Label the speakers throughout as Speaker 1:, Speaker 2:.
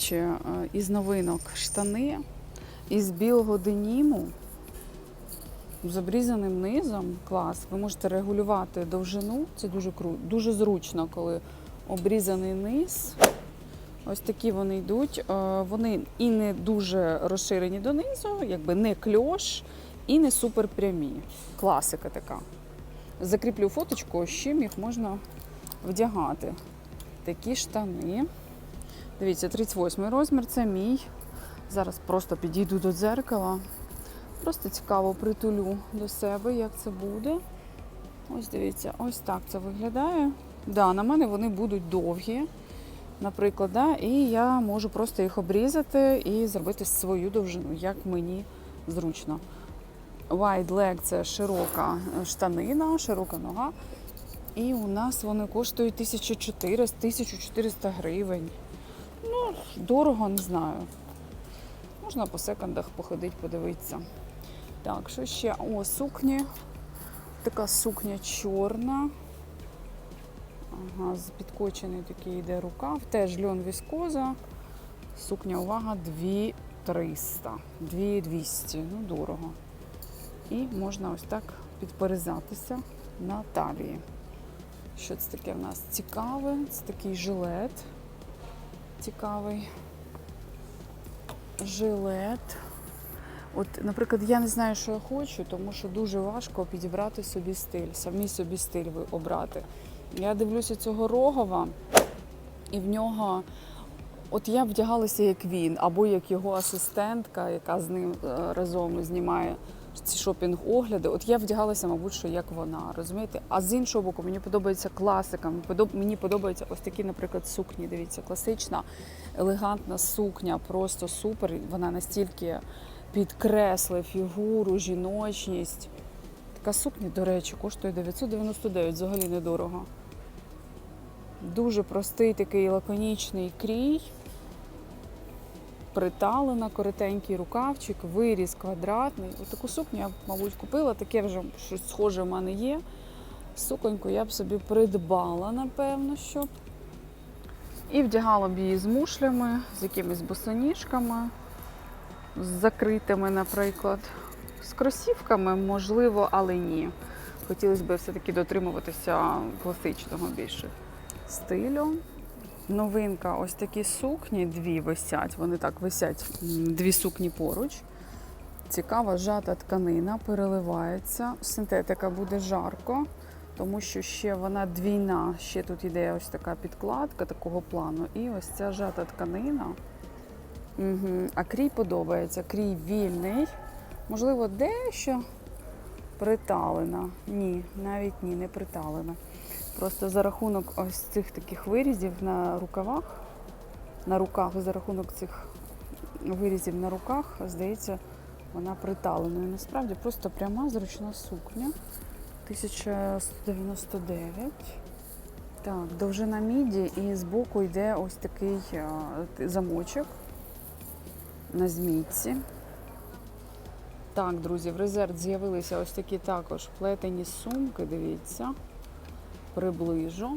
Speaker 1: речі, е, із новинок штани із білого деніму з обрізаним низом. Клас. Ви можете регулювати довжину. Це дуже круто, дуже зручно, коли обрізаний низ. Ось такі вони йдуть. Е, Вони і не дуже розширені донизу, якби не кльош, і не супер прямі. Класика така. Закріплю фоточку, з чим їх можна вдягати. Такі штани. Дивіться, 38 розмір, це мій. Зараз просто підійду до дзеркала. Просто цікаво притулю до себе, як це буде. Ось дивіться, ось так це виглядає. Да, на мене вони будуть довгі, наприклад, да, і я можу просто їх обрізати і зробити свою довжину, як мені зручно. Wide leg – це широка штанина, широка нога. І у нас вони коштують 1400 1400 гривень. Ну, дорого, не знаю. Можна по секондах походити, подивитися. Так, що ще? О, сукні. Така сукня чорна. Ага, з підкочений такий йде рукав. Теж льон віскоза. Сукня, увага, 2300. 2200. Ну, дорого. І можна ось так підперезатися на талії. Що це таке в нас цікаве? Це такий жилет. Цікавий. Жилет. От, наприклад, я не знаю, що я хочу, тому що дуже важко підібрати собі стиль, самі собі стиль обрати. Я дивлюся цього рогова, і в нього, от я вдягалася як він, або як його асистентка, яка з ним е, разом знімає ці шопінг-огляди. От я вдягалася, мабуть, що як вона, розумієте? А з іншого боку, мені подобається класика. мені подобаються ось такі, наприклад, сукні. Дивіться, класична, елегантна сукня, просто супер. Вона настільки підкреслює фігуру, жіночність. Така сукня, до речі, коштує 999, взагалі недорого. Дуже простий такий лаконічний крій. Приталена, коротенький рукавчик, виріз квадратний. Ось таку сукню я мабуть, купила, таке вже щось схоже в мене є. Суконьку я б собі придбала, напевно, щоб. І вдягала б її з мушлями, з якимись босоніжками, з закритими, наприклад. З кросівками, можливо, але ні. Хотілося б все-таки дотримуватися класичного більше стилю. Новинка, ось такі сукні, дві висять. Вони так висять, дві сукні поруч. Цікава жата тканина, переливається. Синтетика буде жарко, тому що ще вона двійна. Ще тут іде ось така підкладка такого плану. І ось ця жата тканина. Угу. А крій подобається. Крій вільний. Можливо, дещо приталена. Ні, навіть ні, не приталена. Просто за рахунок ось цих таких вирізів на рукавах, на руках, за рахунок цих вирізів на руках, здається, вона приталеною. Насправді просто пряма зручна сукня. 1199. Так, довжина міді і збоку йде ось такий а, замочок на змійці. Так, друзі, в резерв з'явилися ось такі також плетені сумки, дивіться приближу.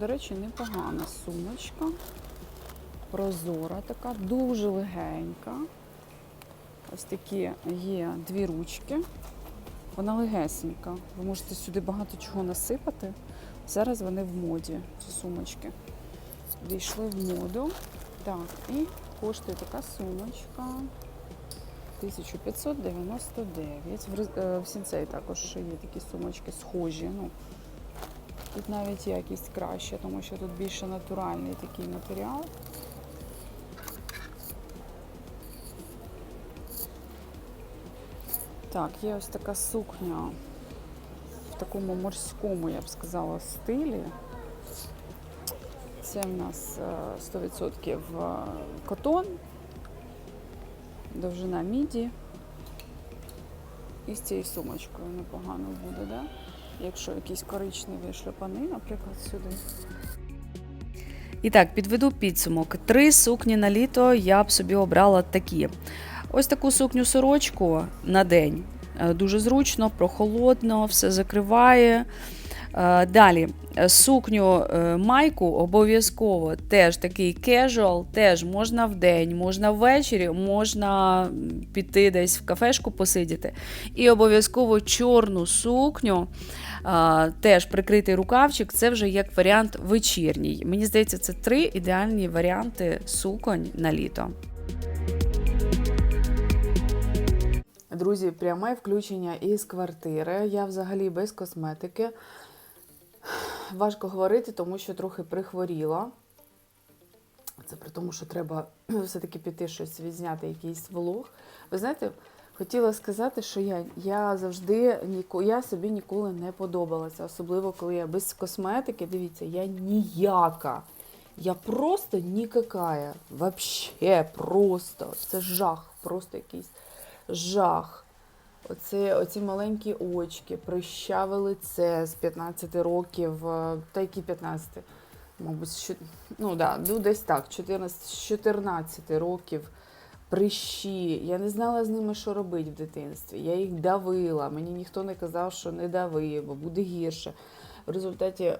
Speaker 1: До речі, непогана сумочка. Прозора така, дуже легенька. Ось такі є дві ручки. Вона легесенька. Ви можете сюди багато чого насипати. Зараз вони в моді, ці сумочки. Війшли в моду. Так, і коштує така сумочка. 1599. В, е, сінцей також є такі сумочки схожі. Ну, Тут навіть якість краща, тому що тут більше натуральний такий матеріал. Так, є ось така сукня в такому морському, я б сказала, стилі. Це в нас е, 100% котон, довжина міді. І з цією сумочкою непогано буде, да? Якщо якісь коричневі шльопани, наприклад, сюди. І так, підведу підсумок. Три сукні на літо я б собі обрала такі. Ось таку сукню сорочку на день. Е, Дуже зручно, прохолодно, все закриває. Е, Далі е, сукню е, майку обов'язково теж такий кежуал, теж можна вдень, можна ввечері, можна піти десь в кафешку посидіти. І обов'язково чорну сукню, теж прикритий рукавчик, це вже як варіант вечірній. Мені здається, це три ідеальні варіанти суконь на літо. Друзі, пряме включення із квартири. Я взагалі без косметики. Важко говорити, тому що трохи прихворіла. Це при тому, що треба все-таки піти щось відзняти, якийсь влог. Ви знаєте, хотіла сказати, що я, я завжди ніко, я собі ніколи не подобалася. Особливо, коли я без косметики. Дивіться, я ніяка. Я просто нікакая. Вообще просто. Це жах, просто якийсь жах. Оце, оці маленькі очки, прищаве лице з 15 років, е, та які 15, мабуть, що, ну да, ну десь так, 14, з 14 років прищі. Я не знала з ними, що робити в дитинстві. Я їх давила. Мені ніхто не казав, що не дави, бо буде гірше. В результаті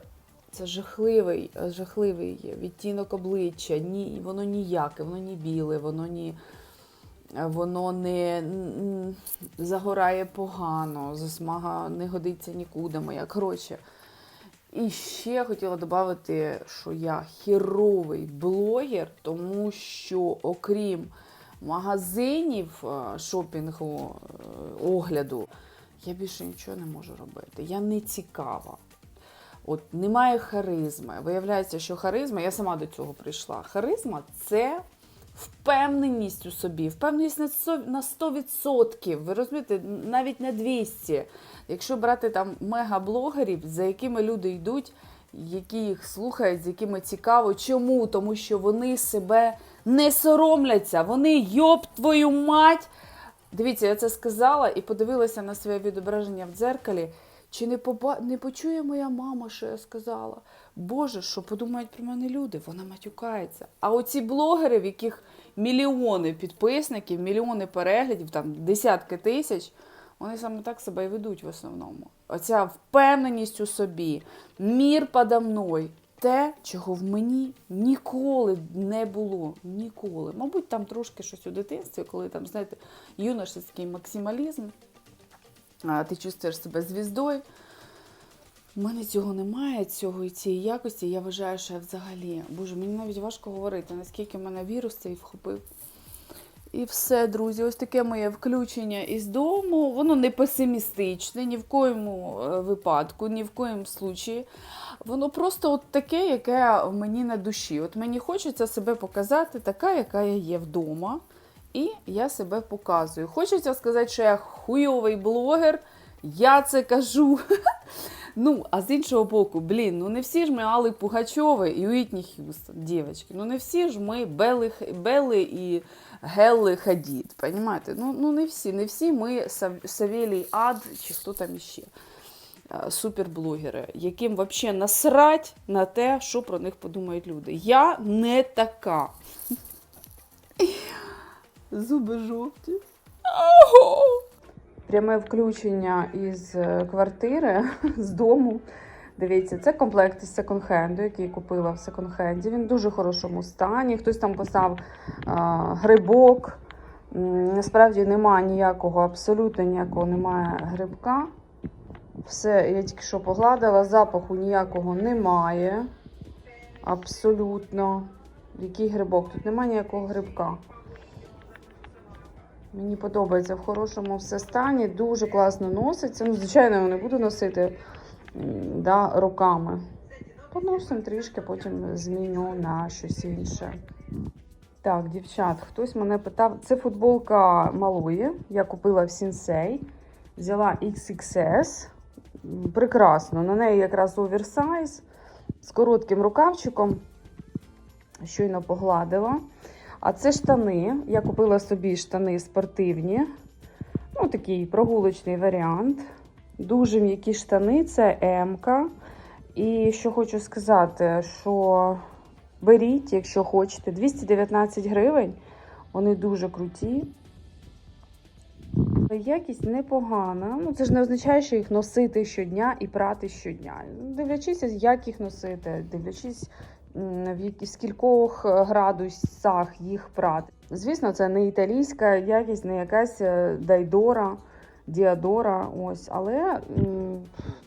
Speaker 1: це жахливий, жахливий відтінок обличчя. Ні, воно ніяке, воно не біле, воно ні воно не загорає погано, засмага не годиться нікуди моя. Коротше. І ще хотіла додати, що я хіровий блогер, тому що окрім магазинів е, шопінгу, е, огляду, я більше нічого не можу робити. Я не цікава. От немає харизми. Виявляється, що харизма, я сама до цього прийшла. Харизма це впевненість у собі, впевненість на сто- на 100%. Ви розумієте, навіть на 200. Якщо брати там мегаблогерів, за якими люди йдуть, які їх слухають, з якими цікаво. Чому? Тому що вони себе не соромляться. Вони йоб твою мать. Дивіться, я це сказала і подивилася на своє відображення в дзеркалі. Чи не, поба... не почує моя мама, що я сказала? Боже, що подумають про мене люди? Вона матюкається. А оці блогери, в яких мільйони підписників, мільйони переглядів, там десятки тисяч, вони саме так себе і ведуть в основному. Оця впевненість у собі, мір подо мною, те, чого в мені ніколи не було. Ніколи. Мабуть, там трошки щось у дитинстві, коли там, знаєте, юношеський максималізм, а, ти чувствуєш себе звіздою. У мене цього немає, цього і цієї якості. Я вважаю, що я взагалі. Боже, мені навіть важко говорити, наскільки мене вірус цей вхопив. І все, друзі, ось таке моє включення із дому. Воно не песимістичне, ні в коєму е, випадку, ні в коєму случаї. Воно просто от таке, яке в мені на душі. От мені хочеться себе показати, така, яка я є вдома. І я себе показую. Хочеться сказати, що я хуйовий блогер, я це кажу. Ну, а з іншого боку, блін, ну не всі ж ми Алли Пугачови і Уітні Х'юстон, дівчатки. Ну не всі ж ми Белли, Белли і Гелли Хадід. Понимаєте? Ну, ну не всі, не всі ми Сав- Савелій Ад чи хто там іще. е, Суперблогери, яким взагалі насрать на те, що про них подумають люди. Я не така. Зуби жовті. Ого! Пряме включення із е, квартири, з дому. Дивіться, це комплект із секонд-хенду, який купила в секонд-хенді. Він в дуже хорошому стані. Хтось там писав а, грибок. Насправді немає ніякого, абсолютно ніякого немає грибка. Все, я тільки що погладила, запаху ніякого немає. Абсолютно. Який грибок? Тут немає ніякого грибка. Мені подобається в хорошому все стані, дуже класно носиться. Ну, звичайно, я не буду носити да, руками. Поносимо трішки, потім зміню на щось інше. Так, дівчат, хтось мене питав. Це футболка малої. Я купила в Сінсей. Взяла XXS. Прекрасно. На неї якраз оверсайз з коротким рукавчиком. Щойно погладила. А це штани. Я купила собі штани спортивні. Ну, такий прогулочний варіант. Дуже м'які штани, це М-ка. І що хочу сказати, що беріть, якщо хочете, 219 гривень. Вони дуже круті. Якість непогана. Ну це ж не означає, що їх носити щодня і прати щодня. Дивлячись, як їх носити, дивлячись в які скількох е, градусах їх прати. Звісно, це не італійська якість, не якась е, дайдора, діадора. Ось, але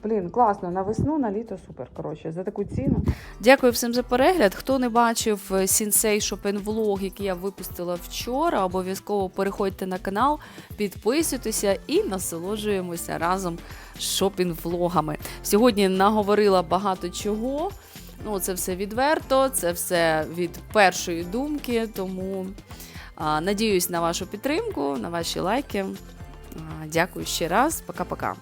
Speaker 1: блін, класно на весну, на літо супер. Коротше, за таку ціну.
Speaker 2: Дякую всім за перегляд. Хто не бачив Сінсей Шопен влог, який я випустила вчора, обов'язково переходьте на канал, підписуйтеся і насолоджуємося разом шопінг-влогами. Сьогодні наговорила багато чого. Ну, це все відверто, це все від першої думки. Тому а, надіюсь на вашу підтримку, на ваші лайки. А, дякую ще раз. Пока-пока.